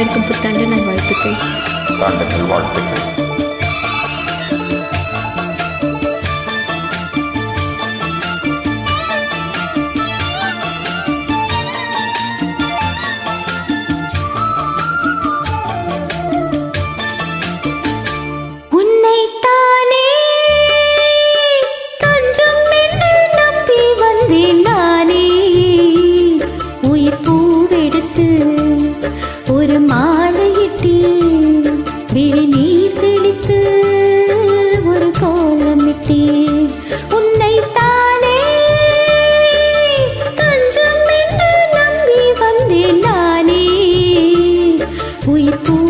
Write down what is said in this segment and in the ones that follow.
அனைவருக்கும் புத்தாண்டு நல் வாழ்த்துக்கள் வாழ்த்துக்கள். உயிர் பூவெடுத்து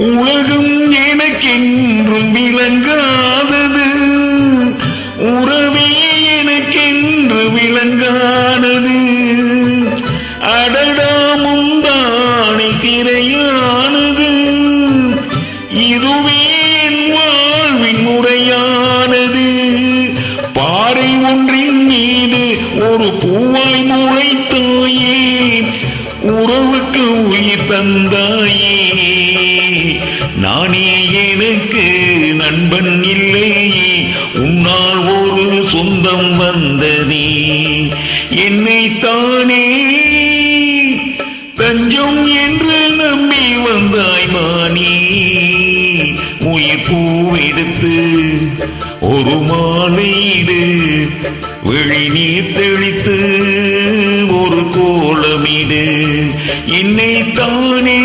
உலகம் எனக்கென்றும் விளங்காதது. தந்தாயே நானே எனக்கு நண்பன் இல்லையே. உன்னால் ஒரு சொந்தம் வந்ததே என்னை தானே தஞ்சம் என்று நம்பி வந்தாய் மானே. உயிர் பூவெடுத்து ஒரு மாலையிடு விழி நீர் தெளித்து என்னை தானே